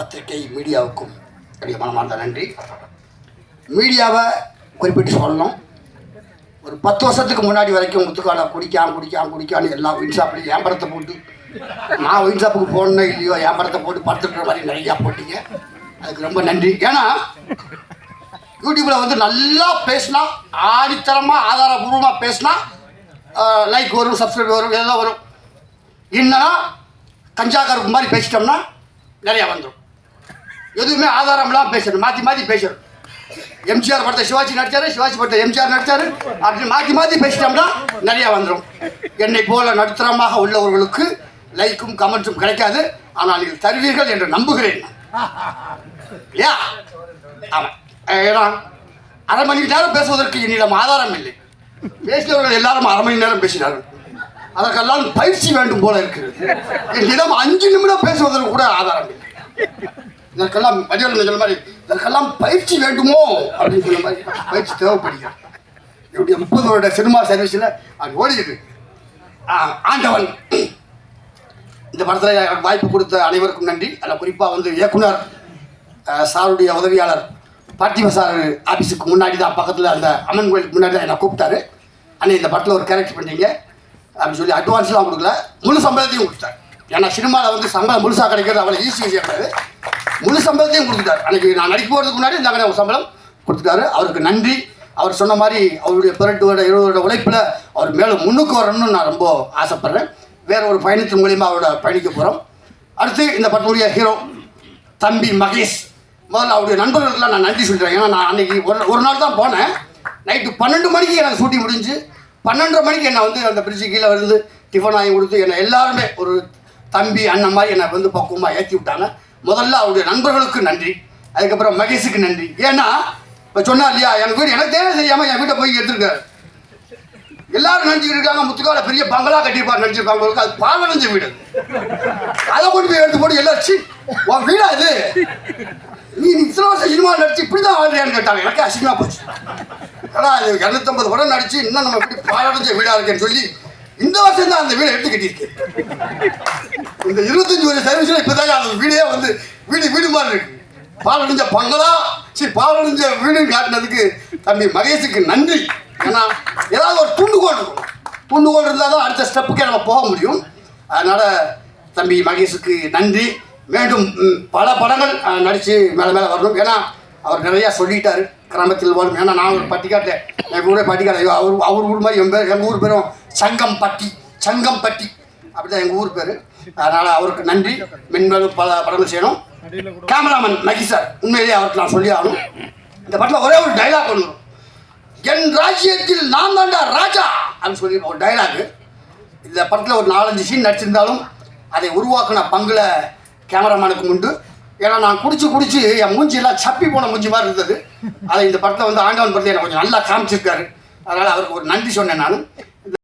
பத்திரிகை மீடியாவுக்கும் என்னுடைய மனமார்ந்த நன்றி. மீடியாவை குறிப்பிட்டு சொல்லணும். ஒரு பத்து வருஷத்துக்கு முன்னாடி வரைக்கும் முத்துக்கால குடிக்காம குடிக்காம குடிக்கான்னு எல்லா ஒயின் ஏம்பரத்தை போட்டு நான் வின்சாப்புக்கு போகணும் இல்லையோ ஏம்பரத்தை போட்டு படுத்துக்கிற மாதிரி நிறையா போட்டீங்க. அதுக்கு ரொம்ப நன்றி. ஏன்னா யூடியூப்பில் வந்து நல்லா பேசினா ஆடித்தரமாக ஆதாரபூர்வமாக பேசினா லைக் வரும் சப்ஸ்கிரைப் வரும் எதோ வரும். என்னன்னா கஞ்சா கருப்பு மாதிரி பேசிட்டோம்னா நிறையா வந்துடும் எதுவுமே ஆதாரம் இல்லாமல் பேசணும். மாற்றி மாற்றி பேசணும். எம்ஜிஆர் படத்தை சிவாஜி நடிச்சாரு சிவாஜி படத்தை எம்ஜிஆர் நடிச்சாரு. அப்படின்னு மாற்றி மாற்றி பேசிட்டோம்னா நிறையா வந்துடும் என்னை போல நடுத்தரமாக உள்ளவர்களுக்கு லைக்கும் கமெண்ட்ஸும் கிடைக்காது. ஆனால் நீங்கள் தருவீர்கள் என்று நம்புகிறேன். இல்லையா? ஆமாம். ஏன்னா அரை மணி நேரம் பேசுவதற்கு என்னிடம் ஆதாரம் இல்லை. பேசினவர்கள் எல்லாரும் அரை மணி நேரம் பேசினார்கள். அதற்கெல்லாம் பயிற்சி வேண்டும் போல இருக்கிறது. என்னிடம் அஞ்சு நிமிடம் பேசுவதற்கு கூட ஆதாரம் இல்லை. இதற்கெல்லாம் மதியம் சொன்ன மாதிரி இதற்கெல்லாம் பயிற்சி வேண்டுமோ? அப்படின்னு சொன்ன மாதிரி பயிற்சி தேவைப்படுகிறது. என்னுடைய முப்பது வருட சினிமா சர்வீஸில் அது ஓடிடுது ஆண்டவன் இந்த படத்தில் வாய்ப்பு கொடுத்த அனைவருக்கும் நன்றி. அதில் குறிப்பாக வந்து இயக்குனர் சாருடைய உதவியாளர் பார்த்திப சார் ஆஃபீஸுக்கு முன்னாடி தான் பக்கத்தில் அந்த அம்மன் கோயிலுக்கு முன்னாடி தான் என்னை கூப்பிட்டாரு. அண்ணே இந்த படத்தில் ஒரு கேரக்டர் பண்ணீங்க. அப்படின்னு சொல்லி அட்வான்ஸ்லாம் கொடுக்கல. முழு சம்பளத்தையும் கொடுத்தாரு. ஏன்னா சினிமாவில் வந்து சம்பளம் முழுசாக கிடைக்கிறது அவ்வளோ ஈஸி கிடையாது முழு சம்பளத்தையும் கொடுத்துட்டாரு. அன்னைக்கு நான் நடிக்க போகிறதுக்கு முன்னாடி இந்த ஒரு சம்பளம் கொடுத்துட்டாரு. அவருக்கு நன்றி. அவர் சொன்ன மாதிரி அவருடைய பதினெட்டு வருட இருபது வருட உழைப்பில் அவர் மேலே முன்னுக்கு வரணும்னு நான் ரொம்ப ஆசைப்பட்றேன். வேற ஒரு பயணத்தின் மூலியமா அவரோட பயணிக்க போகிறோம் அடுத்து இந்த படத்துடைய ஹீரோ தம்பி மகேஷ். முதல்ல அவருடைய நண்பர்களுக்கெல்லாம் நான் நன்றி சொல்கிறேன் ஏன்னா நான் அன்னைக்கு ஒரு ஒரு நாள் தான் போனேன். நைட்டு பன்னெண்டு மணிக்கு எனக்கு ஷூட்டிங் முடிஞ்சு பன்னெண்டரை மணிக்கு என்னை வந்து அந்த பிரிட்ஜு கீழே வந்து டிஃபன் வாங்கி கொடுத்து என்னை எல்லாருமே ஒரு தம்பி அண்ணன் மாதிரி என்னை வந்து பக்குவமாக ஏற்றி விட்டாங்க. முதல்ல அவருடைய நண்பர்களுக்கு நன்றி. அதுக்கப்புறம் மகேஷுக்கு நன்றி. ஏன்னா இப்போ சொன்னார் இல்லையா எனக்கு வீடு எனக்கு தேவை தெரியாமல் என் வீட்டை போய் எடுத்துருக்காரு. எல்லாரும் நினைச்சுக்கிட்டு இருக்காங்க முத்துக்கால பெரிய பங்களா கட்டியிருப்பார் நினைச்சிருப்பாங்க உங்களுக்கு அது பாவனஞ்ச வீடு. அதை கொண்டு போய் எடுத்து போட்டு எல்லாரும் உன் வீடா இது? நீ இத்தனை வருஷம் சினிமா நடிச்சு இப்படி தான் வாழ்றியான்னு கேட்டாங்க. எனக்கு அசிங்கமா போச்சு. ஆனால் இரநூத்தம்பது படம் நடிச்சு இன்னும் நம்ம இப்படி பாழடைஞ்ச வீடா இருக்கேன்னு சொல்லி இந்த வருஷம் தான் அந்த வீடை எடுத்து கட்டியிருக்கேன் இந்த இருபத்தஞ்சு வருஷம் சர்வீஸ்ல இப்போதான் அந்த வீடே வந்து வீடு வீடு மாதிரி இருக்கு. பாலடைஞ்ச பங்களா சரி பாலடைஞ்ச வீடுன்னு காட்டினதுக்கு தம்பி மகேஷுக்கு நன்றி. ஏன்னா ஏதாவது ஒரு துண்டுகோல் இருக்கும் துண்டுகோல் இருந்தால் தான் அடுத்த ஸ்டெப்புக்கே நம்ம போக முடியும். அதனால் தம்பி மகேஷுக்கு நன்றி. மீண்டும் பல படங்கள் நடித்து மேலே மேலே வரணும். ஏன்னா அவர் நிறையா சொல்லிட்டாரு. கிராமத்தில் வரும். ஏன்னா நான் ஒரு பட்டிக்காட்டேன் எங்கள் ஊரே பட்டிக்காடு ஐயோ, அவர் அவர் ஊர் மாதிரி என் பேர் எங்கள் ஊர் பேரும் சங்கம்பட்டி சங்கம்பட்டி. அப்படிதான் எங்கள் ஊர் பேர். அதனால் அவருக்கு நன்றி. மென்மேலும் பல படங்கள் செய்யணும். கேமராமேன் மகி சார் உண்மையிலேயே அவருக்கு நான் சொல்லி ஆகணும். இந்த படத்தில் ஒரே ஒரு டைலாக் ஒன்று என் ராஜ்யத்தில் நான் தாண்டா ராஜா அப்படின்னு சொல்லி ஒரு டைலாக் இந்த படத்தில் ஒரு நாலஞ்சு சீன் நடிச்சிருந்தாலும் அதை உருவாக்கின பங்குல கேமராமேனுக்கு உண்டு. ஏன்னா நான் குடிச்சு குடிச்சு என் மூஞ்சி எல்லாம் சப்பி போன மூஞ்சி மாதிரி இருந்தது. அதை இந்த படத்தில் வந்து ஆண்டவன் படத்தில் எனக்கு கொஞ்சம் நல்லா காமிச்சிருக்காரு. அதனால் அவருக்கு ஒரு நன்றி சொன்னேன் நான்.